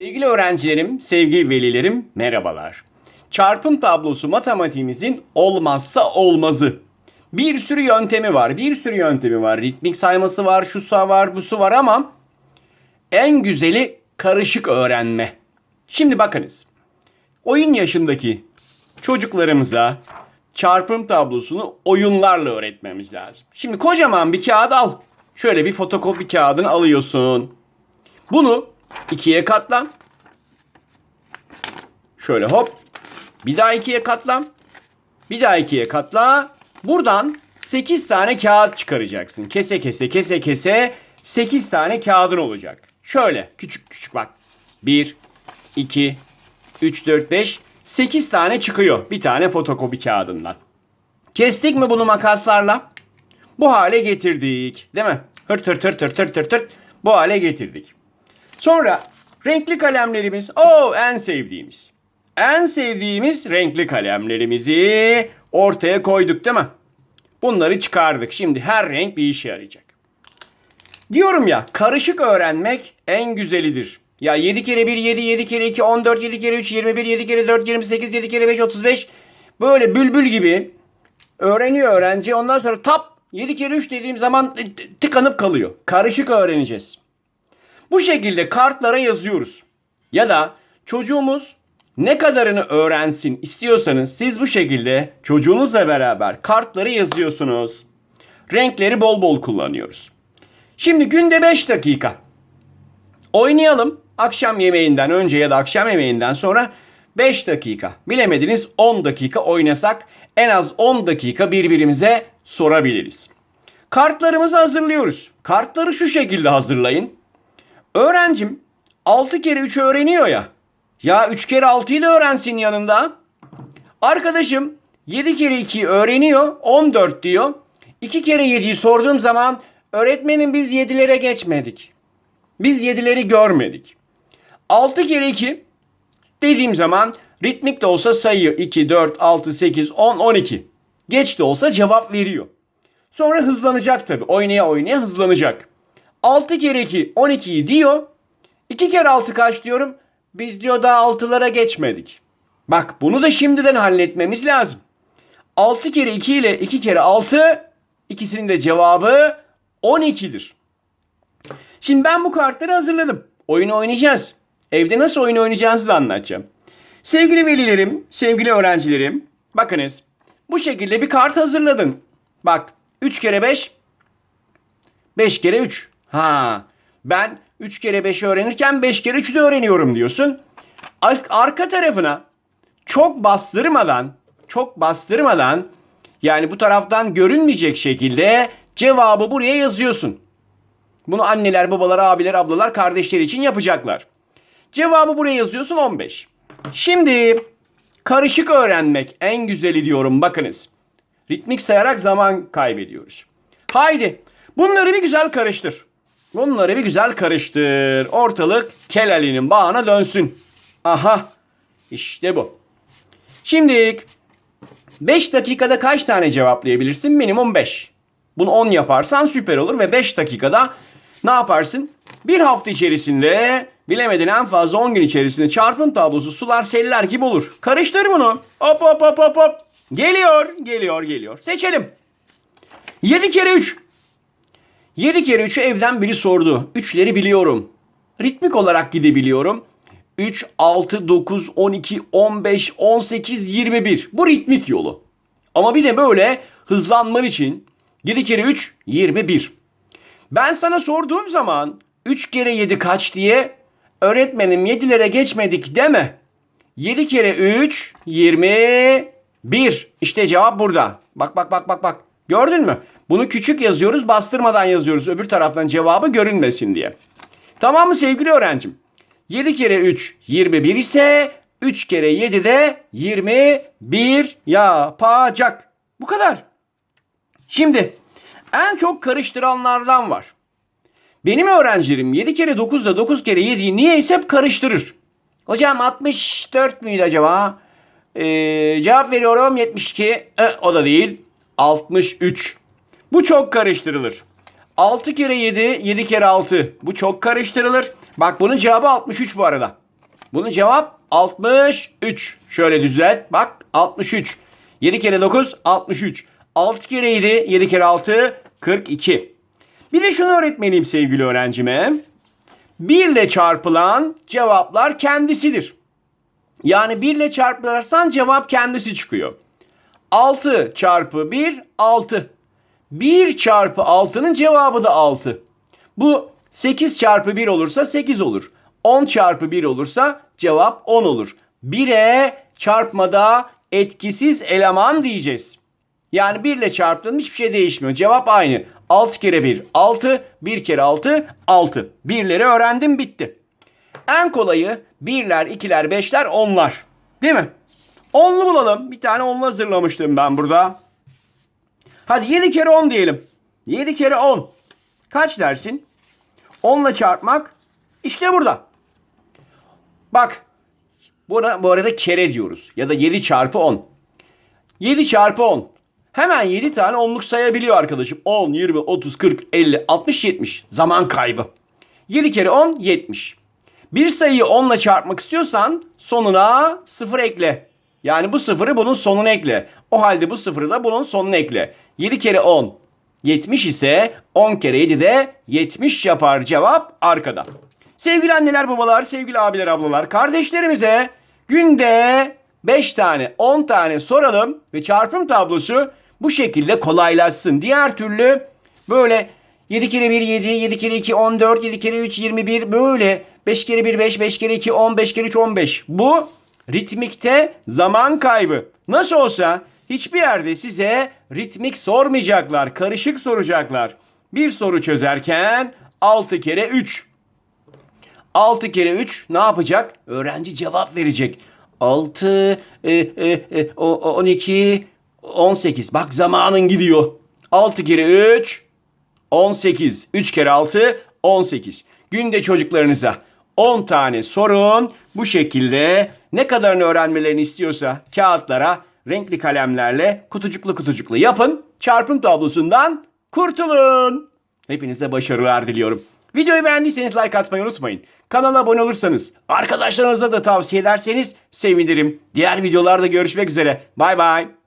Sevgili öğrencilerim, sevgili velilerim, merhabalar. Çarpım tablosu matematiğimizin olmazsa olmazı. Bir sürü yöntemi var, bir sürü yöntemi var. Ritmik sayması var, şusu var, busu var ama en güzeli karışık öğrenme. Şimdi bakınız. Oyun yaşındaki çocuklarımıza çarpım tablosunu oyunlarla öğretmemiz lazım. Şimdi kocaman bir kağıt al. Şöyle bir fotokopi kağıdını alıyorsun. Bunu ikiye katla. Şöyle hop. Bir daha ikiye katla. Bir daha ikiye katla. Buradan 8 tane kağıt çıkaracaksın. Kese kese kese kese 8 tane kağıdın olacak. Şöyle küçük küçük bak. 1, 2, 3, 4, 5, 8 tane çıkıyor bir tane fotokopi kağıdından. Kestik mi bunu makaslarla? Bu hale getirdik. Değil mi? Hırt hırt hırt hırt hırt hırt hırt. Bu hale getirdik. Sonra renkli kalemlerimiz. O en sevdiğimiz. En sevdiğimiz renkli kalemlerimizi ortaya koyduk değil mi? Bunları çıkardık. Şimdi her renk bir işe yarayacak. Diyorum ya karışık öğrenmek en güzelidir. Ya 7 kere 1 7, 7 kere 2 14, 7 kere 3 21, 7 kere 4 28, 7 kere 5 35. Böyle bülbül gibi öğreniyor öğrenci. Ondan sonra tap 7 kere 3 dediğim zaman tıkanıp kalıyor. Karışık öğreneceğiz. Bu şekilde kartlara yazıyoruz. Ya da çocuğumuz ne kadarını öğrensin istiyorsanız siz bu şekilde çocuğunuzla beraber kartları yazıyorsunuz. Renkleri bol bol kullanıyoruz. Şimdi günde 5 dakika oynayalım. Akşam yemeğinden önce ya da akşam yemeğinden sonra 5 dakika. Bilemediniz 10 dakika oynasak en az 10 dakika birbirimize sorabiliriz. Kartlarımızı hazırlıyoruz. Kartları şu şekilde hazırlayın. Öğrencim 6 kere 3 öğreniyor ya. Ya 3 kere 6'yı da öğrensin yanında. Arkadaşım 7 kere 2'yi öğreniyor 14 diyor. 2 kere 7'yi sorduğum zaman öğretmenim biz 7'lere geçmedik. Biz 7'leri görmedik. 6 kere 2 dediğim zaman ritmik de olsa sayıyor. 2, 4, 6, 8, 10, 12. Geç de olsa cevap veriyor. Sonra hızlanacak tabii. Oynaya oynaya hızlanacak. 6 kere 2 12'yi diyor. 2 kere 6 kaç diyorum? Biz diyor daha 6'lara geçmedik. Bak bunu da şimdiden halletmemiz lazım. 6 kere 2 ile 2 kere 6 ikisinin de cevabı 12'dir. Şimdi ben bu kartları hazırladım. Oyun oynayacağız. Evde nasıl oyun oynayacağınızı da anlatacağım. Sevgili velilerim, sevgili öğrencilerim, bakınız. Bu şekilde bir kart hazırladın. Bak 3 kere 5, 5 kere 3. Ha, ben 3 kere 5'i öğrenirken 5 kere 3'ü de öğreniyorum diyorsun. Ar- Arka tarafına çok bastırmadan, çok bastırmadan yani bu taraftan görünmeyecek şekilde cevabı buraya yazıyorsun. Bunu anneler, babalar, abiler, ablalar, kardeşler için yapacaklar. Cevabı buraya yazıyorsun 15. Şimdi karışık öğrenmek en güzeli diyorum bakınız. Ritmik sayarak zaman kaybediyoruz. Haydi bunları bir güzel karıştır. Bunları bir güzel karıştır. Ortalık Kelali'nin bağına dönsün. Aha işte bu. Şimdi 5 dakikada kaç tane cevaplayabilirsin? Minimum 5. Bunu 10 yaparsan süper olur ve 5 dakikada ne yaparsın? Bir hafta içerisinde bilemedin en fazla 10 gün içerisinde çarpım tablosu sular seller gibi olur. Karıştır bunu. Hop hop hop hop hop. Geliyor, geliyor, geliyor. Seçelim. 7 kere 3. 7 kere 3'ü evden biri sordu. 3'leri biliyorum. Ritmik olarak gidebiliyorum. 3, 6, 9, 12, 15, 18, 21. Bu ritmik yolu. Ama bir de böyle hızlanman için 7 kere 3, 21. Ben sana sorduğum zaman 3 kere 7 kaç diye öğretmenim 7'lere geçmedik deme. 7 kere 3, 21. İşte cevap burada. Bak bak bak bak bak. Gördün mü? Bunu küçük yazıyoruz, bastırmadan yazıyoruz. Öbür taraftan cevabı görünmesin diye. Tamam mı sevgili öğrencim? 7 kere 3 21 ise 3 kere 7 de 21 yapacak. Bu kadar. Şimdi en çok karıştıranlardan var. Benim öğrencilerim 7 kere 9 ile 9 kere 7'yi niyeyse hep karıştırır. Hocam 64 müydü acaba? Ee, cevap veriyorum 72. E, o da değil. 63. Bu çok karıştırılır. 6 kere 7, 7 kere 6. Bu çok karıştırılır. Bak bunun cevabı 63 bu arada. Bunun cevap 63. Şöyle düzelt. Bak 63. 7 kere 9 63. 6 kere 7 7 kere 6 42. Bir de şunu öğretmeliyim sevgili öğrencime. 1 ile çarpılan cevaplar kendisidir. Yani 1 ile çarpılırsan cevap kendisi çıkıyor. 6 çarpı 1 6. 1 çarpı 6'nın cevabı da 6. Bu 8 çarpı 1 olursa 8 olur. 10 çarpı 1 olursa cevap 10 olur. 1'e çarpmada etkisiz eleman diyeceğiz. Yani 1 ile çarptığında hiçbir şey değişmiyor. Cevap aynı. 6 kere 1 6, 1 kere 6 6. Birleri öğrendim bitti. En kolayı 1'ler, 2'ler, 5'ler, 10'lar. Değil mi? 10'lu bulalım. Bir tane 10'lu hazırlamıştım ben burada. Hadi 7 kere 10 diyelim. 7 kere 10. Kaç dersin? 10 ile çarpmak işte burada. Bak. Buna bu arada kere diyoruz. Ya da 7 çarpı 10. 7 çarpı 10. Hemen 7 tane onluk sayabiliyor arkadaşım. 10, 20, 30, 40, 50, 60, 70. Zaman kaybı. 7 kere 10, 70. Bir sayıyı 10 ile çarpmak istiyorsan sonuna 0 ekle. Yani bu sıfırı bunun sonuna ekle. O halde bu sıfırı da bunun sonuna ekle. 7 kere 10, 70 ise 10 kere 7 de 70 yapar cevap arkada. Sevgili anneler babalar, sevgili abiler ablalar, kardeşlerimize günde 5 tane 10 tane soralım ve çarpım tablosu bu şekilde kolaylaşsın. Diğer türlü böyle 7 kere 1 7, 7 kere 2 14, 7 kere 3 21 böyle 5 kere 1 5, 5 kere 2 10, 5 kere 3 15. Bu ritmikte zaman kaybı. Nasıl olsa hiçbir yerde size ritmik sormayacaklar, karışık soracaklar. Bir soru çözerken 6 kere 3. 6 kere 3 ne yapacak? Öğrenci cevap verecek. 6, e, e, e, o- o- 12, 18. Bak zamanın gidiyor. 6 kere 3, 18. 3 kere 6, 18. Günde çocuklarınıza 10 tane sorun. Bu şekilde ne kadarını öğrenmelerini istiyorsa kağıtlara renkli kalemlerle kutucuklu kutucuklu yapın. Çarpım tablosundan kurtulun. Hepinize başarılar diliyorum. Videoyu beğendiyseniz like atmayı unutmayın. Kanala abone olursanız, arkadaşlarınıza da tavsiye ederseniz sevinirim. Diğer videolarda görüşmek üzere. Bay bay.